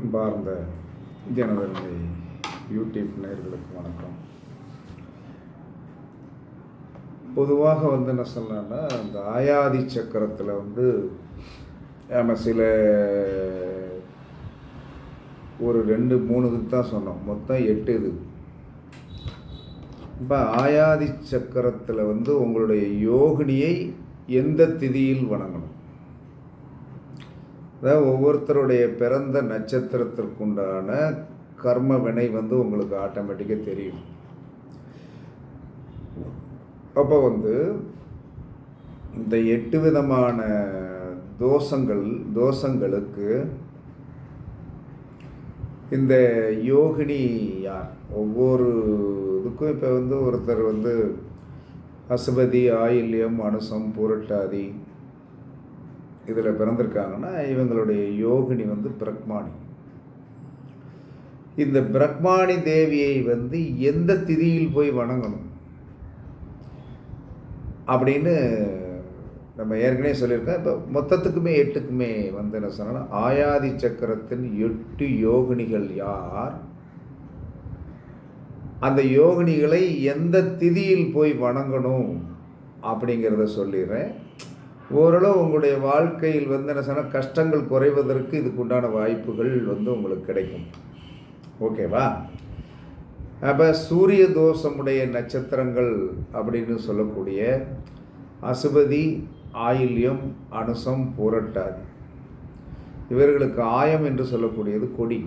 அன்பார்ந்த ஜனதனுடைய யூடியூப் நேர்களுக்கு வணக்கம். பொதுவாக வந்து என்ன சொல்லலாம்னா இந்த ஆயாதி சக்கரத்தில் வந்து நம்ம சில ஒரு ரெண்டு மூணு இதுக்கு தான் சொன்னோம். மொத்தம் எட்டு இது. இப்போ ஆயாதி சக்கரத்தில் வந்து உங்களுடைய யோகினியை எந்த திதியில் வணங்கணும்? அதாவது ஒவ்வொருத்தருடைய பிறந்த நட்சத்திரத்திற்குண்டான கர்ம வினை வந்து உங்களுக்கு ஆட்டோமேட்டிக்காக தெரியும். அப்போ வந்து இந்த எட்டு விதமான தோஷங்கள் தோஷங்களுக்கு இந்த யோகினி யார்? ஒவ்வொரு இதுக்கும் இப்போ வந்து ஒருத்தர் வந்து அசுபதி ஆயில்யம் அனுசம் புரட்டாதி இதில் பிறந்திருக்காங்கன்னா இவங்களுடைய யோகினி வந்து பிரக்மாணி. இந்த பிரக்மாணி தேவியை வந்து எந்த திதியில் போய் வணங்கணும்? அப்படின்னு நம்ம ஏற்கனவே சொல்லியிருக்கோம். இப்போ மொத்தத்துக்குமே எட்டுக்குமே வந்து என்ன சொன்னால் ஆயாதி சக்கரத்தின் எட்டு யோகினிகள் யார்? அந்த யோகினிகளை எந்த திதியில் போய் வணங்கணும் அப்படிங்கிறத சொல்லிடுறேன். ஓரளவு உங்களுடைய வாழ்க்கையில் வந்து என்ன சொன்னால் கஷ்டங்கள் குறைவதற்கு இதுக்கு உண்டான வாய்ப்புகள் வந்து உங்களுக்கு கிடைக்கும். ஓகேவா அப்போ சூரிய தோஷமுடைய நட்சத்திரங்கள் அப்படின்னு சொல்லக்கூடிய அசுபதி ஆயில்யம் அனுசம் புரட்டாதி. இவர்களுக்கு ஆயம் என்று சொல்லக்கூடியது கொடி.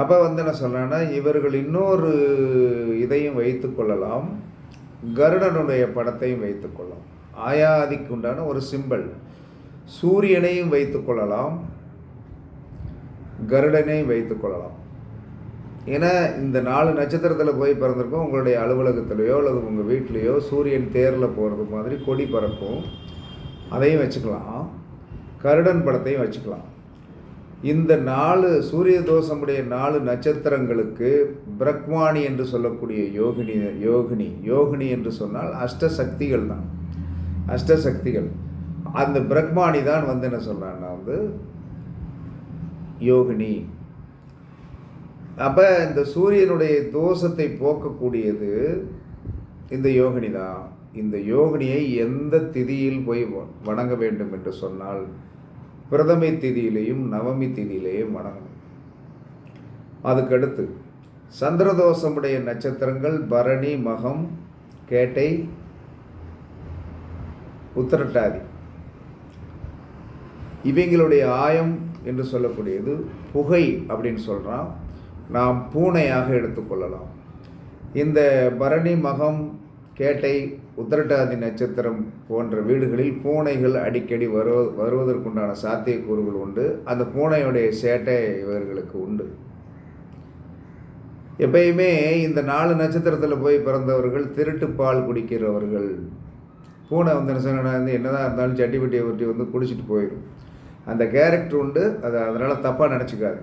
அப்போ வந்து என்ன சொல்கிறேன்னா இவர்கள் இன்னொரு இதையும் வைத்து கொள்ளலாம். கருடனுடைய படத்தையும் வைத்துக்கொள்ளலாம் ஆயாதிக்கு உண்டான ஒரு சிம்பல் சூரியனையும் வைத்துக்கொள்ளலாம் கருடனையும் வைத்துக்கொள்ளலாம் ஏன்னா இந்த நாலு நட்சத்திரத்தில் போய் பிறந்திருக்கோம். உங்களுடைய அலுவலகத்திலையோ அல்லது உங்கள் வீட்லேயோ சூரியன் தேரில் போகிறது மாதிரி கொடி பறக்கும். அதையும் வச்சுக்கலாம். கருடன் படத்தையும் வச்சுக்கலாம். இந்த நாலு சூரிய தோஷமுடைய நாலு நட்சத்திரங்களுக்கு பிரக்வாணி என்று சொல்லக்கூடிய யோகினி யோகினி யோகினி என்று சொன்னால் அஷ்டசக்திகள் தான். அஷ்டசக்திகள். அந்த பிரக்மாணி தான் வந்து என்ன சொல்கிறான்னா வந்து யோகினி. அப்போ இந்த சூரியனுடைய தோஷத்தை போக்கக்கூடியது இந்த யோகினி தான். இந்த யோகினியை எந்த திதியில் போய் வணங்க வேண்டும் என்று சொன்னால் பிரதமை திதியிலையும் நவமி திதியிலையும் வணங்கணும். அதுக்கடுத்து சந்திரதோஷமுடைய நட்சத்திரங்கள் பரணி மகம் கேட்டை உத்திரட்டாதி. இவங்களுடைய ஆயம் என்று சொல்லக்கூடியது புகை அப்படின்னு சொல்கிறான் நாம் பூனையாக எடுத்துக்கொள்ளலாம். இந்த பரணி மகம் கேட்டை உத்திரட்டாதி நட்சத்திரம் போன்ற வீடுகளில் பூனைகள் அடிக்கடி வருவ வருவதற்குண்டான சாத்தியக்கூறுகள் உண்டு. அந்த பூனையுடைய சேட்டை இவர்களுக்கு உண்டு. எப்பயுமே இந்த நாலு நட்சத்திரத்தில் போய் பிறந்தவர்கள் திருட்டு பால் குடிக்கிறவர்கள். பூனை வந்து என்ன வந்து என்னதான் இருந்தாலும் சட்டி பட்டியை ஒட்டி வந்து குடிச்சிட்டு போயிடும் அந்த கேரக்டர் உண்டு. அதை அதனால் தப்பாக நினச்சிக்காது.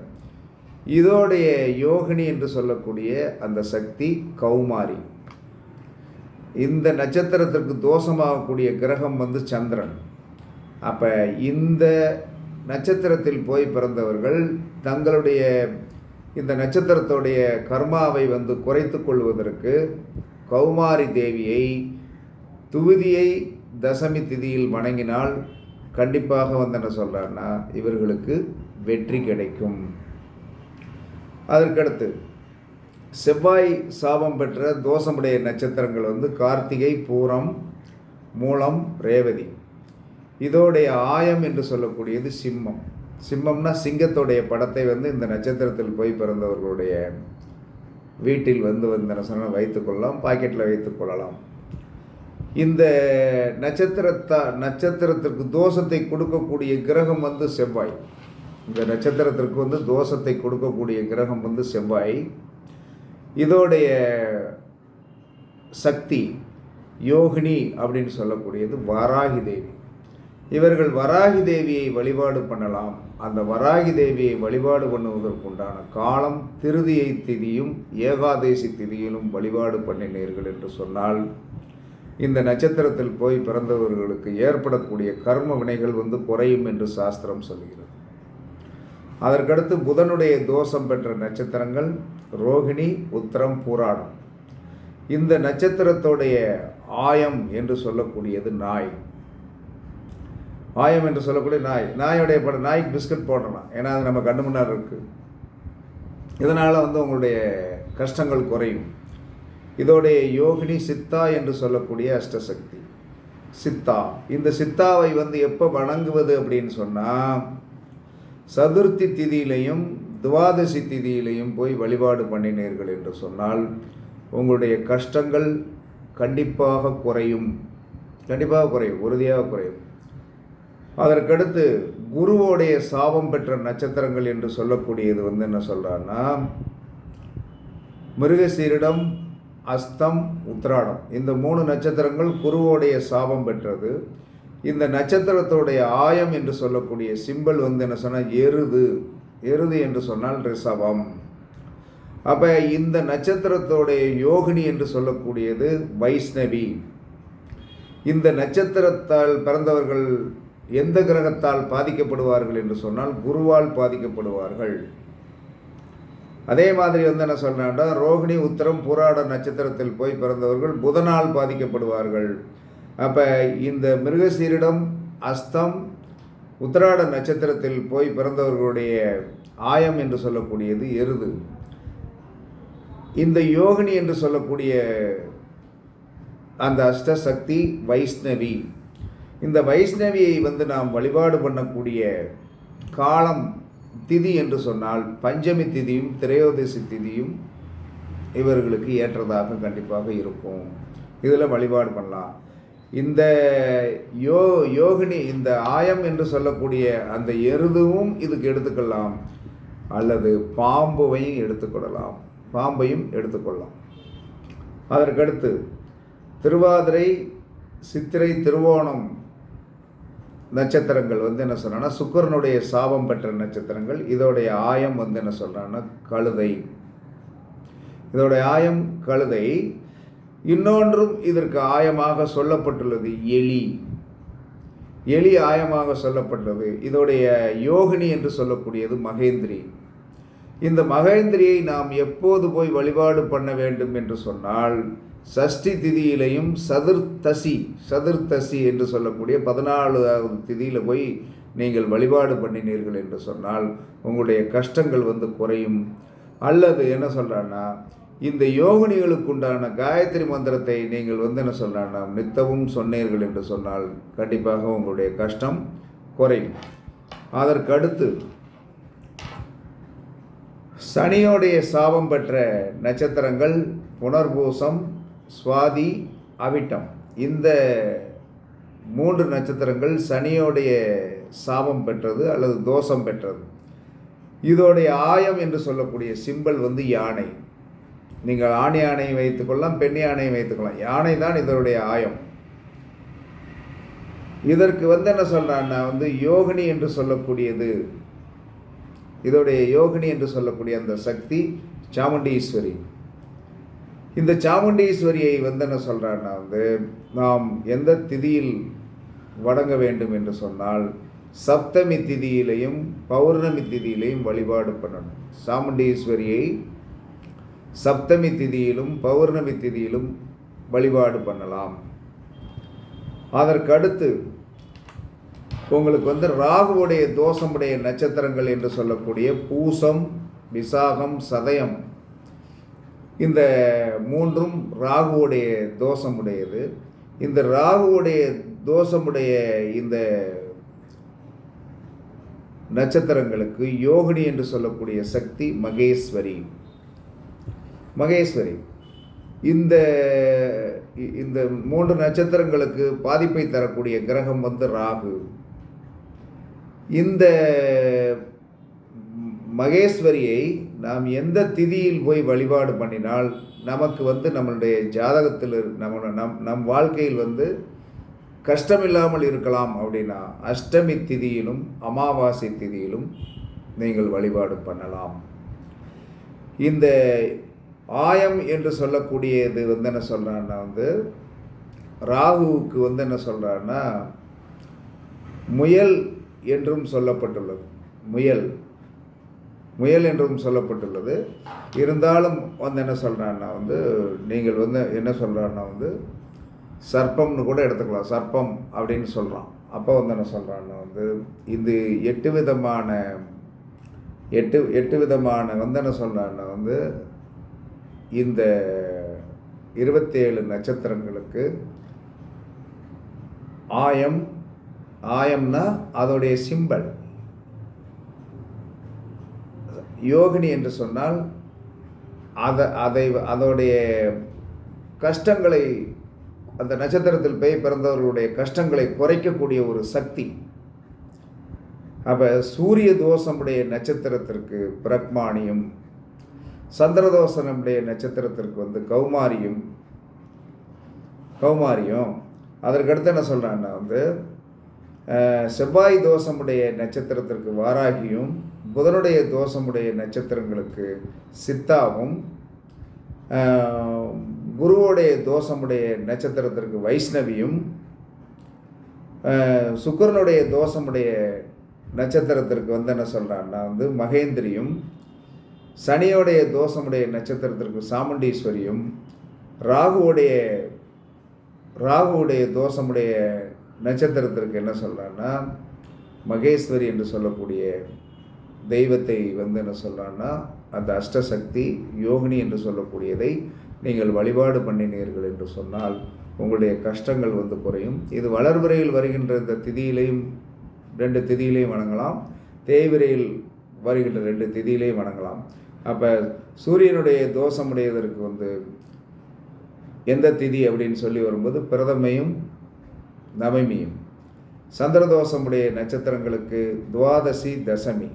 இதோடைய யோகினி என்று சொல்லக்கூடிய அந்த சக்தி கௌமாரி. இந்த நட்சத்திரத்திற்கு தோஷமாகக்கூடிய கிரகம் வந்து சந்திரன். அப்போ இந்த நட்சத்திரத்தில் போய் பிறந்தவர்கள் தங்களுடைய இந்த நட்சத்திரத்துடைய கர்மாவை வந்து குறைத்து கொள்வதற்கு கௌமாரி தேவியை துவிதியை தசமி திதியில் வணங்கினால் கண்டிப்பாக வந்து என்ன சொல்கிறான்னா இவர்களுக்கு வெற்றி கிடைக்கும். அதற்கடுத்து செவ்வாய் சாபம் பெற்ற தோஷமுடைய நட்சத்திரங்கள் வந்து கார்த்திகை பூரம் மூலம் ரேவதி. இதோடைய ஆயம் என்று சொல்லக்கூடியது சிம்மம். சிம்மம்னா சிங்கத்துடைய படத்தை வந்து இந்த நட்சத்திரத்தில் போய் பிறந்தவர்களுடைய வீட்டில் வந்து வந்த சொன்ன வைத்துக்கொள்ளலாம் பாக்கெட்டில் வைத்துக்கொள்ளலாம் இந்த நட்சத்திரத்தா நட்சத்திரத்திற்கு தோஷத்தை கொடுக்கக்கூடிய கிரகம் வந்து செவ்வாய். இந்த நட்சத்திரத்திற்கு வந்து தோஷத்தை கொடுக்கக்கூடிய கிரகம் வந்து செவ்வாய். இதோடைய சக்தி யோகினி அப்படின்னு சொல்லக்கூடியது வராகி தேவி. இவர்கள் வராகி தேவியை வழிபாடு பண்ணலாம். அந்த வராகி தேவியை வழிபாடு பண்ணுவதற்குண்டான காலம் திருதியை திதியும் ஏகாதேசி திதியிலும் வழிபாடு பண்ணினீர்கள் என்று சொன்னால் இந்த நட்சத்திரத்தில் போய் பிறந்தவர்களுக்கு ஏற்படக்கூடிய கர்ம வினைகள் வந்து குறையும் என்று சாஸ்திரம் சொல்கிறது. அதற்கடுத்து புதனுடைய தோஷம் பெற்ற நட்சத்திரங்கள் ரோகிணி உத்திரம் பூராடம். இந்த நட்சத்திரத்துடைய ஆயம் என்று சொல்லக்கூடியது நாய். ஆயம் என்று சொல்லக்கூடிய நாய். நாயோடைய படம் நாய்க்கு பிஸ்கட் போடணும்? ஏன்னா அது நம்ம கண்ணு முன்னாடி இருக்குது இதனால் வந்து உங்களுடைய கஷ்டங்கள் குறையும். இதோடைய யோகினி சித்தா என்று சொல்லக்கூடிய அஷ்டசக்தி. சித்தா. இந்த சித்தாவை வந்து எப்போ வணங்குவது அப்படின்னு சொன்னால் சதுர்த்தி திதியிலையும் துவாதசி திதியிலையும் போய் வழிபாடு பண்ணினீர்கள் என்று சொன்னால் உங்களுடைய கஷ்டங்கள் கண்டிப்பாக குறையும். கண்டிப்பாக குறையும் உறுதியாக குறையும். அதற்கடுத்து குருவோடைய சாபம் பெற்ற நட்சத்திரங்கள் என்று சொல்லக்கூடியது வந்து என்ன சொல்கிறான்னா மிருகசீரிடம் அஸ்தம் உத்ராடம் இந்த மூணு நட்சத்திரங்கள் குருவோடைய சாபம் பெற்றது. இந்த நட்சத்திரத்தோடைய ஆயம் என்று சொல்லக்கூடிய சிம்பல் வந்து என்ன சொன்னால் எருது. எருது என்று சொன்னால் ரிசவம் அப்போ இந்த நட்சத்திரத்தோடைய யோகினி என்று சொல்லக்கூடியது வைஷ்ணவி. இந்த நட்சத்திரத்தால் பிறந்தவர்கள் எந்த கிரகத்தால் பாதிக்கப்படுவார்கள் என்று சொன்னால் குருவால் பாதிக்கப்படுவார்கள். அதே மாதிரி வந்து என்ன சொல்றாண்டா ரோகிணி உத்தரம் புராட நட்சத்திரத்தில் போய் பிறந்தவர்கள் புதனால் பாதிக்கப்படுவார்கள். அப்போ இந்த மிருகசீரிடம் அஸ்தம் உத்திராட நட்சத்திரத்தில் போய் பிறந்தவர்களுடைய ஆயம் என்று சொல்லக்கூடியது எருது. இந்த யோகினி என்று சொல்லக்கூடிய அந்த அஷ்ட சக்தி வைஷ்ணவி. இந்த வைஷ்ணவியை வந்து நாம் வழிபாடு பண்ணக்கூடிய காலம் திதி என்று சொன்னால் பஞ்சமி திதியும் திரையோதசி திதியும் இவர்களுக்கு ஏற்றதாக கண்டிப்பாக இருக்கும். இதில் வழிபாடு பண்ணலாம். இந்த யோ யோகினி இந்த ஆயம் என்று சொல்லக்கூடிய அந்த எருதுவும் இதுக்கு எடுத்துக்கொள்ளலாம். அல்லது பாம்புவையும் எடுத்துக்கொள்ளலாம். பாம்பையும் எடுத்துக்கொள்ளலாம். அதற்கடுத்து திருவாதிரை சித்திரை திருவோணம் நட்சத்திரங்கள் வந்து என்ன சொல்கிறான்னா சுக்கரனுடைய சாபம் பெற்ற நட்சத்திரங்கள். இதோடைய ஆயம் வந்து என்ன சொல்கிறான்னா கழுதை. இதோடைய ஆயம் கழுதை. இன்னொன்றும் இதற்கு ஆயமாக சொல்லப்பட்டுள்ளது எலி. எலி ஆயமாக சொல்லப்பட்டது இதோடைய யோகினி என்று சொல்லக்கூடியது மகேந்திரி. இந்த மகேந்திரியை நாம் எப்போது போய் வழிபாடு பண்ண வேண்டும் என்று சொன்னால் சஷ்டி திதியிலையும் சதுர்த்தசி சதுர்த்தசி என்று சொல்லக்கூடிய பதினாலாவது திதியில் போய் நீங்கள் வழிபாடு பண்ணினீர்கள் என்று சொன்னால் உங்களுடைய கஷ்டங்கள் வந்து குறையும். அல்லது என்ன சொல்கிறான்னா இந்த யோகினிகளுக்கு உண்டான காயத்ரி மந்திரத்தை நீங்கள் வந்து என்ன சொன்னால் நித்தவும் சொன்னீர்கள் என்று சொன்னால் கண்டிப்பாக உங்களுடைய கஷ்டம் குறையும். அதற்கடுத்து சனியோடைய சாபம் பெற்ற நட்சத்திரங்கள் புனர்பூசம் சுவாதி அவிட்டம். இந்த மூன்று நட்சத்திரங்கள் சனியோடைய சாபம் பெற்றது அல்லது தோஷம் பெற்றது. இதோடைய ஆயம் என்று சொல்லக்கூடிய சிம்பல் வந்து யானை. நீங்கள் ஆண் யானையை வைத்துக்கொள்ளலாம் பெண் யானையை வைத்துக்கொள்ளலாம் யானை தான் இதனுடைய ஆயம். இதற்கு வந்து என்ன சொல்கிறான்னா வந்து யோகினி என்று சொல்லக்கூடியது. இதோடைய யோகினி என்று சொல்லக்கூடிய அந்த சக்தி சாமுண்டீஸ்வரி. இந்த சாமுண்டீஸ்வரியை வந்து என்ன சொல்கிறான்னா வந்து நாம் எந்த திதியில் வணங்க வேண்டும் என்று சொன்னால் சப்தமி திதியிலையும் பௌர்ணமி திதியிலையும் வழிபாடு பண்ணணும். சாமுண்டீஸ்வரியை சப்தமி திதியிலும் பௌர்ணமி திதியிலும் வழிபாடு பண்ணலாம். அதற்கடுத்து உங்களுக்கு வந்து ராகுவுடைய தோஷமுடைய நட்சத்திரங்கள் என்று சொல்லக்கூடிய பூசம் விசாகம் சதயம் இந்த மூன்றும் ராகுவுடைய தோஷமுடையது. இந்த ராகுவுடைய தோஷமுடைய இந்த நட்சத்திரங்களுக்கு யோகினி என்று சொல்லக்கூடிய சக்தி மகேஸ்வரி. மகேஸ்வரி. இந்த இந்த மூன்று நட்சத்திரங்களுக்கு பாதிப்பை தரக்கூடிய கிரகம் வந்து ராகு. இந்த மகேஸ்வரியை நாம் எந்த திதியில் போய் வழிபாடு பண்ணினால் நமக்கு வந்து நம்மளுடைய ஜாதகத்தில் நம்ம நம் நம் வாழ்க்கையில் வந்து கஷ்டமில்லாமல் இருக்கலாம் அப்படின்னா அஷ்டமி திதியிலும் அமாவாசை திதியிலும் நீங்கள் வழிபாடு பண்ணலாம். இந்த ஆயம் என்று சொல்லக்கூடியது வந்து என்ன சொல்கிறான்னா வந்து ராகுவுக்கு வந்து என்ன சொல்கிறான்னா முயல் என்றும் சொல்லப்பட்டுள்ளது. முயல். முயல் என்றும் சொல்லப்பட்டுள்ளது. இருந்தாலும் வந்து என்ன சொல்கிறான்னா வந்து நீங்கள் வந்து என்ன சொல்கிறான்னா வந்து சர்ப்பம்னு கூட எடுத்துக்கலாம். சர்ப்பம் அப்படின்னு சொல்கிறான் அப்போ வந்து என்ன சொல்கிறான்னா வந்து இது எட்டு விதமான எட்டு எட்டு விதமான வந்து என்ன சொல்கிறான்னா வந்து இந்த இருபத்தேழு நட்சத்திரங்களுக்கு ஆயம் ஆயம்னா அதோடைய சிம்பல் யோகினி என்று சொன்னால் அதை அதை அதோடைய கஷ்டங்களை அந்த நட்சத்திரத்தில் போய் பிறந்தவர்களுடைய கஷ்டங்களை குறைக்கக்கூடிய ஒரு சக்தி. அப்போ சூரிய தோஷமுடைய நட்சத்திரத்திற்கு பிரக்மானியம் சந்திரதோஷனுடைய நட்சத்திரத்திற்கு வந்து கௌமாரியும் கௌமாரியும் அதற்கடுத்து என்ன சொல்கிறான்னா வந்து செவ்வாய் தோஷமுடைய நட்சத்திரத்திற்கு வாராகியும் புதனுடைய தோஷமுடைய நட்சத்திரங்களுக்கு சித்தாவும் குருவோடைய குருவுடைய தோஷமுடைய நட்சத்திரத்திற்கு வைஷ்ணவியும் சுக்கரனுடைய சுக்கிரனுடைய தோஷமுடைய நட்சத்திரத்திற்கு வந்து என்ன சொல்கிறான்னா வந்து மகேந்திரியும் சனியோடைய தோஷமுடைய நட்சத்திரத்திற்கு சாமுண்டீஸ்வரியும் ராகுவுடைய ராகுவுடைய தோஷமுடைய நட்சத்திரத்திற்கு என்ன சொல்கிறான்னா மகேஸ்வரி என்று சொல்லக்கூடிய தெய்வத்தை வந்து என்ன சொல்கிறான்னா அந்த அஷ்டசக்தி யோகினி என்று சொல்லக்கூடியதை நீங்கள் வழிபாடு பண்ணினீர்கள் என்று சொன்னால் உங்களுடைய கஷ்டங்கள் வந்து குறையும். இது வளர்விரையில் வருகின்ற இந்த திதியிலையும் ரெண்டு திதியிலையும் வணங்கலாம். தேய்விரையில் வருகின்ற ரெண்டு திதியிலையும் வணங்கலாம். அப்போ சூரியனுடைய தோஷமுடையதற்கு வந்து எந்த திதி அப்படின்னு சொல்லி வரும்போது பிரதமையும் நவமியும். சந்திரதோஷமுடைய நட்சத்திரங்களுக்கு துவாதசி தசமி.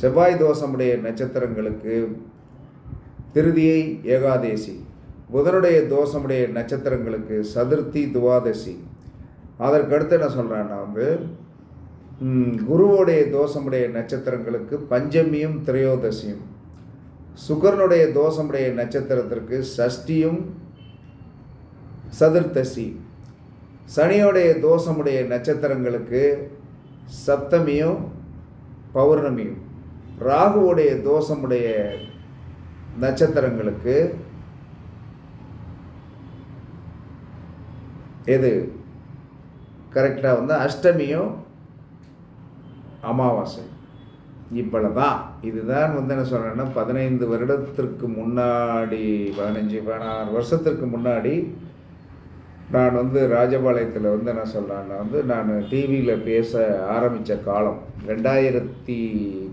செவ்வாய் தோஷமுடைய நட்சத்திரங்களுக்கு திருதியை ஏகாதேசி. புதனுடைய தோஷமுடைய நட்சத்திரங்களுக்கு சதுர்த்தி துவாதசி. அதற்கடுத்து என்ன சொல்கிறான்னா வந்து குருவோடைய தோஷமுடைய நட்சத்திரங்களுக்கு பஞ்சமியும் திரையோதசியும். சுக்கரனுடைய தோஷமுடைய நட்சத்திரத்திற்கு சஷ்டியும் சதுர்த்தசி. சனியோடைய தோஷமுடைய நட்சத்திரங்களுக்கு சப்தமியும் பௌர்ணமியும். ராகுவுடைய தோஷமுடைய நட்சத்திரங்களுக்கு எது? கரெக்டாக வந்து அஷ்டமியும் அமாவாசை. இவ்வளவுதான். இதுதான் வந்து என்ன சொல்கிறேன்னா பதினைந்து வருடத்திற்கு முன்னாடி பதினஞ்சு பதினாறு வருஷத்திற்கு முன்னாடி நான் வந்து ராஜபாளையத்தில் வந்து என்ன சொல்கிறேன்னா வந்து நான் டிவியில் பேச ஆரம்பித்த காலம் ரெண்டாயிரத்தி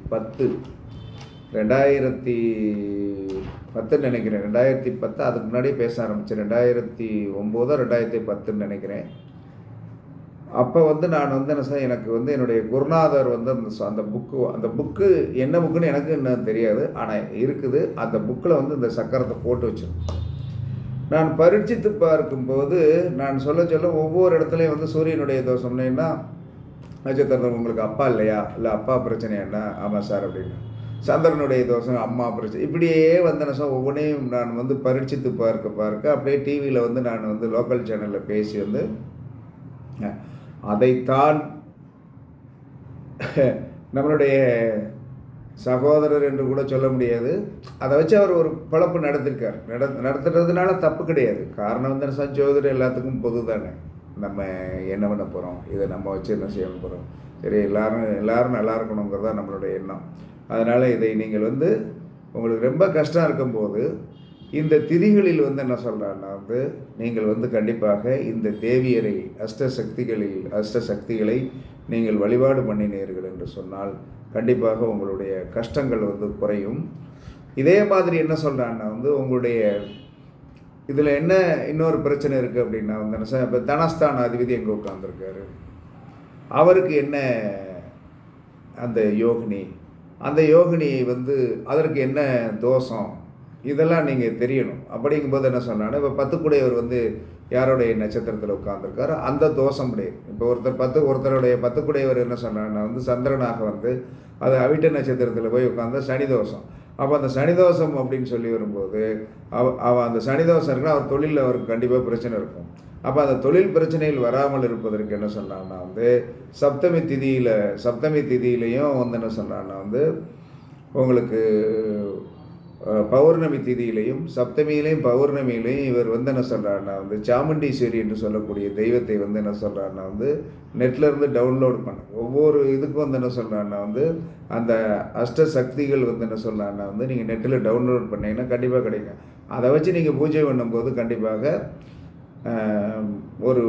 பத்து. ரெண்டாயிரத்தி பத்துன்னு நினைக்கிறேன். ரெண்டாயிரத்தி பத்து அதுக்கு முன்னாடியே பேச ஆரம்பித்தேன் ரெண்டாயிரத்தி ஒம்போதோ ரெண்டாயிரத்தி பத்துன்னு நினைக்கிறேன். அப்போ வந்து நான் வந்து என்ன சார் எனக்கு வந்து என்னுடைய குருநாதர் வந்து அந்த அந்த புக்கு அந்த புக்கு என்ன புக்குன்னு எனக்கு இன்னும் தெரியாது. ஆனால் இருக்குது. அந்த புக்கில் வந்து இந்த சக்கரத்தை போட்டு வச்சிருக்கேன். நான் பரீட்சித்து பார்க்கும்போது நான் சொல்ல சொல்ல ஒவ்வொரு இடத்துலையும் வந்து சூரியனுடைய தோஷம்னா நட்சத்திரம் உங்களுக்கு அப்பா இல்லையா? இல்லை அப்பா பிரச்சனை என்ன? ஆமாம் சார் அப்படின்னு. சந்திரனுடைய தோஷம் அம்மா பிரச்சனை இப்படியே வந்து என்ன ஒவ்வொன்றையும் நான் வந்து பரீட்சித்து பார்க்க பார்க்க அப்படியே டிவியில் வந்து நான் வந்து லோக்கல் சேனலில் பேசி வந்து அதைத்தான் நம்மளுடைய சகோதரர் என்று கூட சொல்ல முடியாது. அதை வச்சு அவர் ஒரு பழப்பு நடத்திருக்கார். நட நடத்துறதுனால தப்பு கிடையாது. காரணம் வந்து என்ன சொன்னா, எல்லாத்துக்கும் பொது தானே. நம்ம என்ன பண்ண போகிறோம் இதை நம்ம வச்சு என்ன செய்ய போகிறோம் சரி எல்லாரும் எல்லாரும் நல்லா இருக்கணுங்கிறது தான் நம்மளுடைய எண்ணம். அதனால் இதை நீங்கள் வந்து உங்களுக்கு ரொம்ப கஷ்டம் இருக்கும்போது இந்த திதிகளில் வந்து என்ன சொல்கிறான்னா வந்து நீங்கள் வந்து கண்டிப்பாக இந்த தேவியரை அஷ்ட சக்திகளில் அஷ்ட சக்திகளை நீங்கள் வழிபாடு பண்ணினீர்கள் என்று சொன்னால் கண்டிப்பாக உங்களுடைய கஷ்டங்கள் வந்து குறையும். இதே மாதிரி என்ன சொல்கிறான்னா வந்து உங்களுடைய இதில் என்ன இன்னொரு பிரச்சனை இருக்குது அப்படின்னா வந்து என்ன சார் இப்போ தனஸ்தான அதிபதி எங்கே உட்காந்துருக்காரு அவருக்கு என்ன அந்த யோகினி? அந்த யோகினி வந்து அதற்கு என்ன தோஷம்? இதெல்லாம் நீங்கள் தெரியணும். அப்படிங்கும்போது என்ன சொன்னாங்கன்னா இப்போ பத்துக்குடையவர் வந்து யாருடைய நட்சத்திரத்தில் உட்காந்துருக்காரோ அந்த தோஷம் இப்போ ஒருத்தர் பத்து ஒருத்தருடைய பத்துக்குடையவர் என்ன சொன்னாங்கன்னா வந்து சந்திரனாக வந்து அது அவிட்ட நட்சத்திரத்தில் போய் உட்காந்தா சனி தோஷம். அப்போ அந்த சனி தோஷம் அப்படின்னு சொல்லி வரும்போது அவ அவ அந்த சனி தோஷம் இருக்குன்னா அவர் தொழிலில் அவருக்கு கண்டிப்பாக பிரச்சனை இருக்கும். அப்போ அந்த தொழில் பிரச்சனையில் வராமல் இருப்பதற்கு என்ன சொன்னாங்கன்னா வந்து சப்தமி திதியில் சப்தமி திதியிலையும் வந்து என்ன சொன்னாங்கன்னா வந்து உங்களுக்கு பௌர்ணமி திதியிலையும் சப்தமியிலையும் பௌர்ணமியிலையும் இவர் வந்து என்ன சொல்கிறாருன்னா வந்து சாமுண்டீஸ்வரி என்று சொல்லக்கூடிய தெய்வத்தை வந்து என்ன சொல்கிறாருன்னா வந்து நெட்டில் இருந்து டவுன்லோட் பண்ண. ஒவ்வொரு இதுக்கும் வந்து என்ன சொல்கிறாருன்னா வந்து அந்த அஷ்ட சக்திகள் வந்து என்ன சொல்கிறாருன்னா வந்து நீங்கள் நெட்டில் டவுன்லோட் பண்ணிங்கன்னா கண்டிப்பாக கிடைக்கும். அதை வச்சு நீங்கள் பூஜை பண்ணும்போது கண்டிப்பாக ஒரு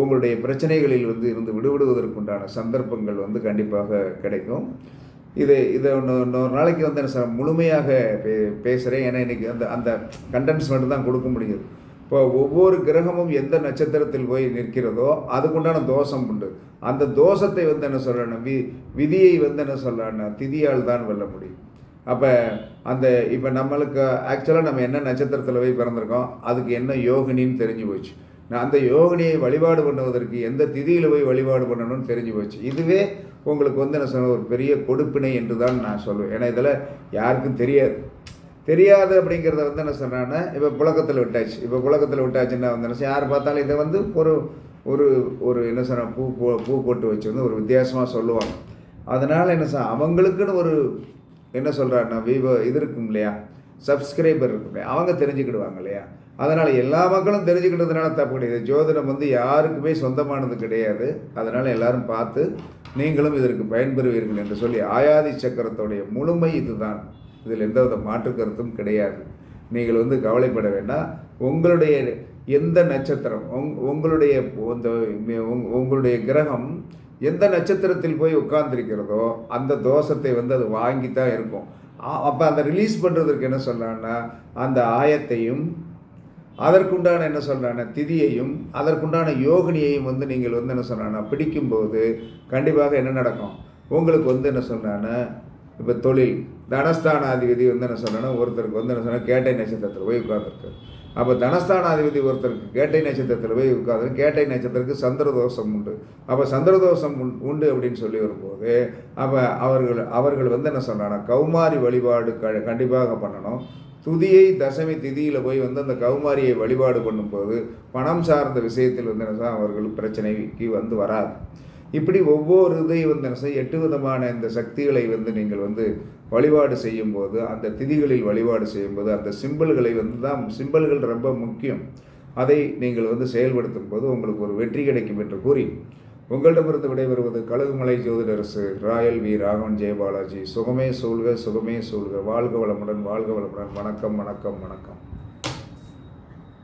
உங்களுடைய பிரச்சனைகளில் வந்து இருந்து விடுவிடுவதற்குண்டான சந்தர்ப்பங்கள் வந்து கண்டிப்பாக கிடைக்கும். இது இதை ஒன்று இன்னொரு நாளைக்கு வந்து என்ன சார் முழுமையாக பே பேசுகிறேன் ஏன்னா இன்றைக்கி அந்த அந்த கண்டென்ட்ஸ் மட்டும் தான் கொடுக்க முடியுது. இப்போ ஒவ்வொரு கிரகமும் எந்த நட்சத்திரத்தில் போய் நிற்கிறதோ அதுக்குண்டான தோஷம் உண்டு. அந்த தோஷத்தை வந்து என்ன சொல்லணும் வி விதியை வந்து என்ன சொல்கிறேன்னா திதியால் தான் வெல்ல முடியும். அப்போ அந்த இப்போ நம்மளுக்கு ஆக்சுவலாக நம்ம என்ன நட்சத்திரத்தில் போய் பிறந்திருக்கோம் அதுக்கு என்ன யோகினின்னு தெரிஞ்சு போச்சு. நான் அந்த யோகினியை வழிபாடு பண்ணுவதற்கு எந்த திதியில் போய் வழிபாடு பண்ணணும்னு தெரிஞ்சு போச்சு. இதுவே உங்களுக்கு வந்து என்ன சொல்ல ஒரு பெரிய கொடுப்பினை என்று தான் நான் சொல்லுவேன் ஏன்னா இதில் யாருக்கும் தெரியாது. தெரியாது அப்படிங்கிறத வந்து என்ன சொன்னான்னா இப்போ புழக்கத்தில் விட்டாச்சு. இப்போ புழக்கத்தில் விட்டாச்சுன்னா வந்து என்ன யார் பார்த்தாலும் இதை வந்து ஒரு ஒரு ஒரு என்ன சொன்ன பூ போ- பூ போட்டு வச்சு வந்து ஒரு வித்தியாசமாக சொல்லுவாங்க. அதனால் என்ன சொல் அவங்களுக்குன்னு ஒரு என்ன சொல்கிறாருன்னா விவோ இது இருக்கும் இல்லையா? சப்ஸ்கிரைபர் இருக்கும் இல்லையா? அவங்க தெரிஞ்சுக்கிடுவாங்க இல்லையா? அதனால் எல்லா மக்களும் தெரிஞ்சுக்கிட்டதுனால தப்பு கிடையாது. ஜோதிடம் வந்து யாருக்குமே சொந்தமானது கிடையாது. அதனால் எல்லாரும் பார்த்து நீங்களும் இதற்கு பயன்பெறுவீர்கள் என்று சொல்லி ஆயாதி சக்கரத்துடைய முழுமை இதுதான். இதில் எந்தவித மாற்று கருத்தும் கிடையாது. நீங்கள் வந்து கவலைப்பட வேண்டாம். உங்களுடைய எந்த நட்சத்திரம் உங் உங்களுடைய இந்த உங்- உங்களுடைய கிரகம் எந்த நட்சத்திரத்தில் போய் உட்கார்ந்துருக்கிறதோ அந்த தோஷத்தை வந்து அது வாங்கி தான் இருக்கும் அப்போ அந்த ரிலீஸ் பண்ணுறதுக்கு என்ன சொல்கிறான்னா அந்த ஆயத்தையும் அதற்குண்டான என்ன சொல்கிறான திதியையும் அதற்குண்டான யோகினியையும் வந்து நீங்கள் வந்து என்ன சொல்கிறானா பிடிக்கும்போது கண்டிப்பாக என்ன நடக்கும்? உங்களுக்கு வந்து என்ன சொல்கிறான்னா இப்போ தொழில் தனஸ்தானாதிபதி வந்து என்ன சொல்கிறேன்னா ஒருத்தருக்கு வந்து என்ன சொன்னால் கேட்டை நட்சத்திரத்தில் போய் உட்காந்துருக்கு அப்போ தனஸ்தானாதிபதி ஒருத்தருக்கு கேட்டை நட்சத்திரத்தில் போய் உட்காந்து கேட்டை நட்சத்திரத்துக்கு சந்திர தோஷம் உண்டு. அப்போ சந்திர தோஷம் உண்- உண்டு அப்படின்னு சொல்லி வரும்போது அப்போ அவர்கள் அவர்கள் வந்து என்ன சொல்கிறாங்கன்னா கௌமாரி வழிபாடு க கண்டிப்பாக பண்ணணும். துதியை தசமி திதியில் போய் வந்து அந்த கௌமாரியை வழிபாடு பண்ணும்போது பணம் சார்ந்த விஷயத்தில் வந்து என்ன அவர்கள் பிரச்சனைக்கு வந்து வராது. இப்படி ஒவ்வொரு இதையும் வந்து என்ன செய்ய எட்டு விதமான இந்த சக்திகளை வந்து நீங்கள் வந்து வழிபாடு செய்யும்போது அந்த திதிகளில் வழிபாடு செய்யும்போது அந்த சிம்பிள்களை வந்து தான் சிம்பிள்கள் ரொம்ப முக்கியம். அதை நீங்கள் வந்து செயல்படுத்தும் போது உங்களுக்கு ஒரு வெற்றி கிடைக்கும் என்று கூறி உங்களிடமிருந்து விடைபெறுவது கழுகுமலை ஜோதிடரசு ராயல் வி. ராகவன் ஜெயபாலாஜி சுகமே சூழ்க சுகமே சூழ்க. வாழ்க வளமுடன் வாழ்க வளமுடன். வணக்கம் வணக்கம் வணக்கம்.